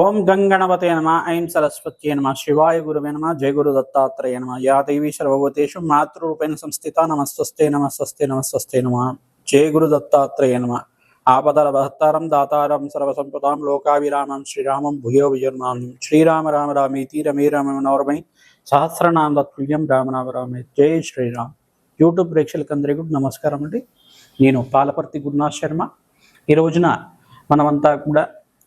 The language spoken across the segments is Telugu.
ఓం గంగణపతే నమ ఐం సరస్వత్యే నమ శివాయ గురువే నమ జయ గురు దత్తాత్రేయ నమ యా దేవీ సర్వభూతేషు మాతృరూపేణ సంస్థిత నమస్వస్తే నమస్వస్తే నమస్వస్తే నమ జయ గురు దత్తాత్రేయ నమ. ఆపదల భక్తారం దాతారం సర్వసంపదాం లోకావిరామం శ్రీరామం భూయో విజర్మాం శ్రీరామ రామ రామేతి రమే రామ మనోరమై సహస్రనామ తత్తుల్యం రామనామ రామే జై శ్రీరామ్. యూట్యూబ్ ప్రేక్షకులందరికీ నమస్కారం అండి. నేను పాలపర్తి గురునాథ్ శర్మ. ఈ రోజున మనమంతా కూడా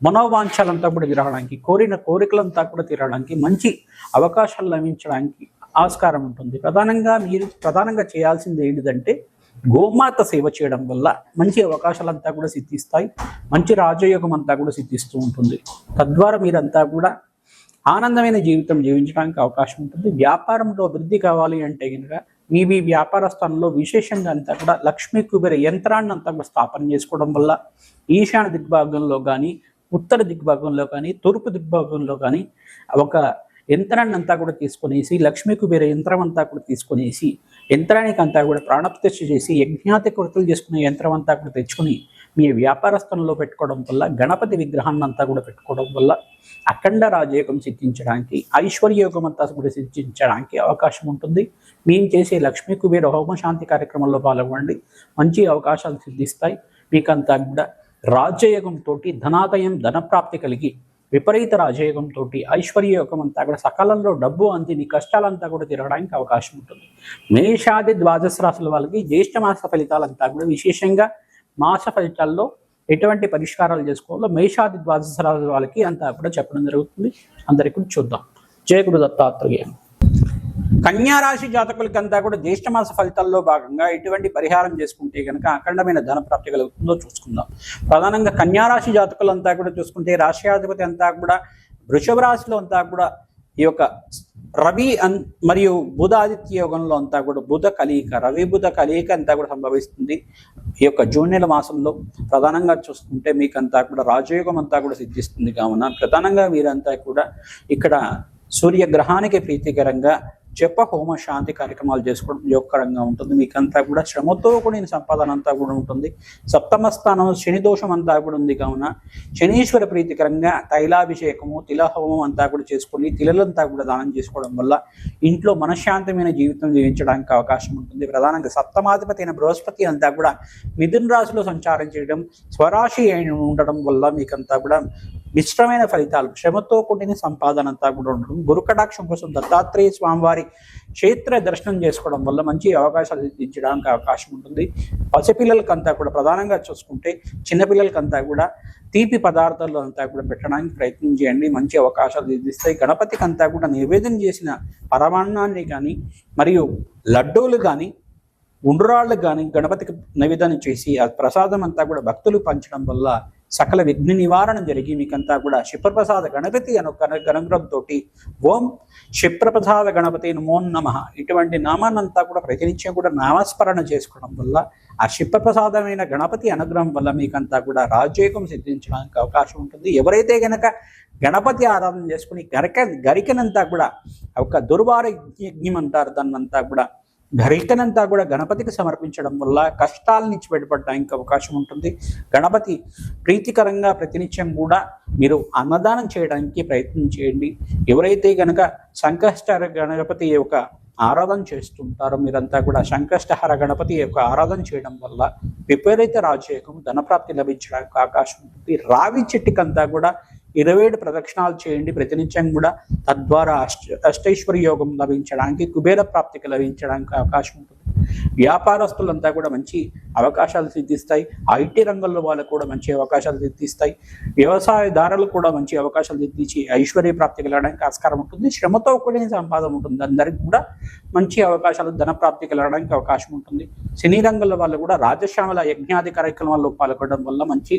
మనోవాంఛలంతా కూడా తిరగడానికి కోరిన కోరికలంతా కూడా తీరడానికి మంచి అవకాశాలు లభించడానికి ఆస్కారం ఉంటుంది. ప్రధానంగా మీరు ప్రధానంగా చేయాల్సింది ఏంటిదంటే గోమాత సేవ చేయడం వల్ల మంచి అవకాశాలంతా కూడా సిద్ధిస్తాయి మంచి రాజయోగం అంతా కూడా సిద్ధిస్తూ ఉంటుంది. తద్వారా మీరంతా కూడా ఆనందమైన జీవితం జీవించడానికి అవకాశం ఉంటుంది. వ్యాపారంలో అభివృద్ధి కావాలి అంటే కనుక మీ మీ వ్యాపార స్థానంలో విశేషంగా అంతా కూడా లక్ష్మీ కుబేర యంత్రాన్ని అంతా కూడా స్థాపన చేసుకోవడం వల్ల ఈశాన్య దిగ్భాగంలో కానీ ఉత్తర దిగ్భాగంలో కానీ తూర్పు దిగ్భాగంలో కానీ ఒక యంత్రాన్ని అంతా కూడా తీసుకునేసి లక్ష్మీ కుబేర యంత్రం అంతా కూడా తీసుకునేసి యంత్రానికి అంతా కూడా ప్రాణప్రతిష్ఠ చేసి యజ్ఞాతి కృతులు చేసుకునే యంత్రం అంతా కూడా తెచ్చుకొని మీ వ్యాపార స్థలంలో పెట్టుకోవడం వల్ల గణపతి విగ్రహాన్ని అంతా కూడా పెట్టుకోవడం వల్ల అఖండ రాజయోగం సిద్ధించడానికి ఐశ్వర్యయోగం అంతా కూడా సిద్ధించడానికి అవకాశం ఉంటుంది. మేము చేసే లక్ష్మీ కుబేర హోమ శాంతి కార్యక్రమంలో పాల్గొనండి. మంచి అవకాశాలు సిద్ధిస్తాయి. మీకంతా కూడా రాజ్యయోగంతో ధనాదయం ధనప్రాప్తి కలిగి విపరీత రాజయోగంతో ఐశ్వర్యయోగం అంతా కూడా సకాలంలో డబ్బు అంది నీ కష్టాలంతా కూడా తిరగడానికి అవకాశం ఉంటుంది. మేషాది ద్వాదశ రాశుల వాళ్ళకి జ్యేష్ఠ మాస ఫలితాలంతా కూడా విశేషంగా మాస ఫలితాల్లో ఎటువంటి పరిష్కారాలు చేసుకోవాలో మేషాది ద్వాదశ రాశుల వాళ్ళకి అంతా కూడా చెప్పడం జరుగుతుంది. అందరికీ చూద్దాం. జయ గురు దత్తాత్రేయ. కన్యారాశి జాతకులకంతా కూడా జ్యేష్ఠమాస ఫలితాల్లో భాగంగా ఎటువంటి పరిహారం చేసుకుంటే కనుక అఖండమైన ధన ప్రాప్తి కలుగుతుందో చూసుకుందాం. ప్రధానంగా కన్యారాశి జాతకులంతా కూడా చూసుకుంటే రాష్ట్రాధిపతి అంతా కూడా వృషభ రాశిలో అంతా కూడా ఈ యొక్క రవి అన్ మరియు బుధ ఆదిత్య యోగంలో అంతా కూడా బుధ కలియిక రవి బుధ కలియిక అంతా కూడా సంభవిస్తుంది ఈ యొక్క జూన్ నెల మాసంలో. ప్రధానంగా చూసుకుంటే మీకు అంతా కూడా రాజయోగం అంతా కూడా సిద్ధిస్తుంది కావున ప్రధానంగా మీరంతా కూడా ఇక్కడ సూర్యగ్రహానికి ప్రీతికరంగా జప హోమ శాంతి కార్యక్రమాలు చేసుకోవడం యోగకరంగా ఉంటుంది. మీకంతా కూడా శ్రమతో కూడిన సంపాదన అంతా కూడా ఉంటుంది. సప్తమ స్థానం శని దోషం అంతా కూడా ఉంది కావున శనీశ్వర ప్రీతికరంగా తైలాభిషేకము తిలహోమం అంతా కూడా చేసుకొని తిలలంతా కూడా దానం చేసుకోవడం వల్ల ఇంట్లో మనశ్శాంతమైన జీవితం జీవించడానికి అవకాశం ఉంటుంది. ప్రధానంగా సప్తమాధిపతి అయిన బృహస్పతి అంతా కూడా మిథున రాశిలో సంచారం చేయడం స్వరాశి అయిన ఉండడం వల్ల మీకంతా కూడా మిశ్రమైన ఫలితాలు శ్రమతో కూడిన సంపాదన అంతా కూడా ఉండడం గురు కటాక్షం కోసం దత్తాత్రేయ స్వామివారి క్షేత్ర దర్శనం చేసుకోవడం వల్ల మంచి అవకాశాలు సిద్ధించడానికి అవకాశం ఉంటుంది. పసిపిల్లలకంతా కూడా ప్రధానంగా చూసుకుంటే చిన్నపిల్లలకంతా కూడా తీపి పదార్థాలు అంతా కూడా పెట్టడానికి ప్రయత్నం చేయండి. మంచి అవకాశాలు సిద్ధిస్తాయి. గణపతికి అంతా కూడా నివేదన చేసిన పరమాన్నాన్ని కానీ మరియు లడ్డూలు కానీ ఉండ్రాళ్ళు కానీ గణపతికి నివేదన చేసి ఆ ప్రసాదం అంతా కూడా భక్తులు పంచడం వల్ల సకల విఘ్న నివారణ జరిగి మీకంతా కూడా క్షిప్రప్రసాద గణపతి అను గణగ్రంతో ఓం క్షిప్రప్రసాద గణపతి నమో నమ. ఇటువంటి నామాన్నంతా కూడా ప్రతినిత్యం కూడా నామస్మరణ చేసుకోవడం వల్ల ఆ క్షిప్రప్రసాదమైన గణపతి అనుగ్రహం వల్ల మీకంతా కూడా రాజయోగం సిద్ధించడానికి అవకాశం ఉంటుంది. ఎవరైతే గనక గణపతి ఆరాధన చేసుకుని గరిక గరికనంతా కూడా ఒక దుర్వార యజ్ఞం అంటారు దాన్నంతా కూడా గరికనంతా కూడా గణపతికి సమర్పించడం వల్ల కష్టాల నుంచి బయటపడడానికి అవకాశం ఉంటుంది. గణపతి ప్రీతికరంగా ప్రతినిత్యం కూడా మీరు అన్నదానం చేయడానికి ప్రయత్నం చేయండి. ఎవరైతే గనక సంకష్టర గణపతి యొక్క ఆరాధన చేస్తుంటారో మీరంతా కూడా సంకష్టహర గణపతి యొక్క ఆరాధన చేయడం వల్ల విపరీత రాజయోగం ధనప్రాప్తి లభించడానికి అవకాశం ఉంటుంది. రావి చెట్టుకంతా కూడా ఇరవై ఏడు ప్రదక్షిణాలు చేయండి. ప్రతినిత్యం కూడా తద్వారా అష్ట అష్టైశ్వర్య యోగం లభించడానికి కుబేర ప్రాప్తికి లభించడానికి అవకాశం ఉంటుంది. వ్యాపారస్తులంతా కూడా మంచి అవకాశాలు సిద్ధిస్తాయి ఐటీ రంగంలో వాళ్ళకు కూడా మంచి అవకాశాలు సిద్ధిస్తాయి వ్యవసాయదారులు కూడా మంచి అవకాశాలు సిద్ధించి ఐశ్వర్య ప్రాప్తి కలగడానికి ఆస్కారం ఉంటుంది. శ్రమతో కూడిన సంపాదన ఉంటుంది. అందరికి కూడా మంచి అవకాశాలు ధన ప్రాప్తి కలగడానికి అవకాశం ఉంటుంది. సినీ రంగంలో వాళ్ళు కూడా రాజశ్యామల యజ్ఞాది కార్యక్రమాల్లో పాల్గొనడం వల్ల మంచి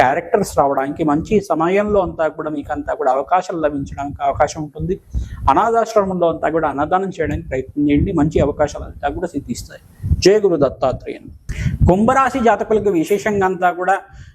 క్యారెక్టర్స్ రావడానికి మంచి సమయంలో అంతా కూడా మీకు అంతా కూడా అవకాశాలు లభించడానికి అవకాశం ఉంటుంది. అనాథాశ్రమంలో అంతా కూడా అన్నదానం చేయడానికి ప్రయత్నం చేయండి. మంచి అవకాశాలు అంతా కూడా సిద్ధిస్తాయి. జయ గురు దత్తాత్రేయన్. కుంభరాశి జాతకులకు విశేషంగా అంతా కూడా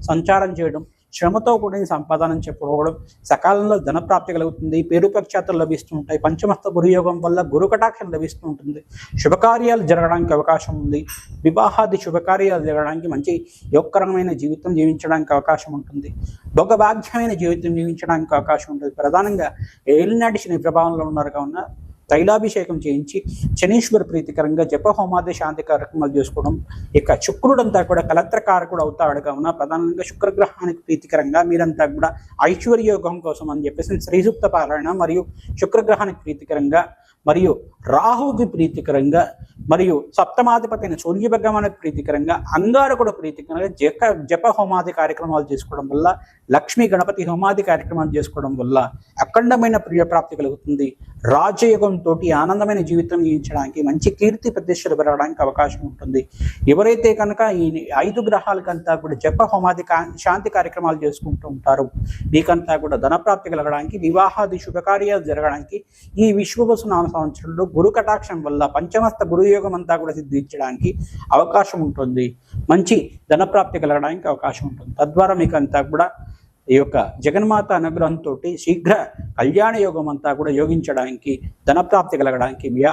సంచారం చేయడం శ్రమతో కూడిన సంపాదన చెప్పుకోవడం సకాలంలో ధనప్రాప్తి కలుగుతుంది పేరు ప్రఖ్యాతులు లభిస్తూ ఉంటాయి పంచమస్త గురుయోగం వల్ల గురు కటాక్షం లభిస్తూ ఉంటుంది శుభకార్యాలు జరగడానికి అవకాశం ఉంది. వివాహాది శుభకార్యాలు జరగడానికి మంచి యోగకరమైన జీవితం జీవించడానికి అవకాశం ఉంటుంది. భోగభాగ్యమైన జీవితం జీవించడానికి అవకాశం ఉంటుంది. ప్రధానంగా ఏలినాటి శని ప్రభావంలో ఉన్నారు. కావున తైలాభిషేకం చేయించి శనీశ్వర ప్రీతికరంగా జప హోమాది శాంతి కార్యక్రమాలు చేసుకోవడం ఇక శుక్రుడంతా కూడా కలత్రకారకుడు అవుతాడు కావున ప్రధానంగా శుక్రగ్రహానికి ప్రీతికరంగా మీరంతా కూడా ఐశ్వర్యోగం కోసం అని చెప్పేసి శ్రీసూక్త పారాయణ మరియు శుక్రగ్రహానికి ప్రీతికరంగా మరియు రాహుకి ప్రీతికరంగా మరియు సప్తమాధిపతి అయిన సూర్య భగవానికి ప్రీతికరంగా అంగారకుడు ప్రీతికరంగా జప జప హోమాది కార్యక్రమాలు చేసుకోవడం వల్ల లక్ష్మీ గణపతి హోమాది కార్యక్రమాలు చేసుకోవడం వల్ల అఖండమైన ప్రియప్రాప్తి కలుగుతుంది. రాజయోగంతో ఆనందమైన జీవితం జీవించడానికి మంచి కీర్తి ప్రతిష్టలు పెరగడానికి అవకాశం ఉంటుంది. ఎవరైతే కనుక ఈ ఐదు గ్రహాలకంతా కూడా జప హోమాది కా శాంతి కార్యక్రమాలు చేసుకుంటూ ఉంటారు మీకంతా కూడా ధనప్రాప్తి కలగడానికి వివాహాది శుభకార్యాలు జరగడానికి ఈ విశ్వవసు నామ సంవత్సరంలో గురు కటాక్షం వల్ల పంచమస్త గురుయోగం అంతా కూడా సిద్ధించడానికి అవకాశం ఉంటుంది. మంచి ధనప్రాప్తి కలగడానికి అవకాశం ఉంటుంది. తద్వారా మీకు అంతా కూడా ఈ యొక్క జగన్మాత అనుగ్రహంతో శీఘ్ర కళ్యాణ యోగం అంతా కూడా యోగించడానికి ధనప్రాప్తి కలగడానికి వ్యా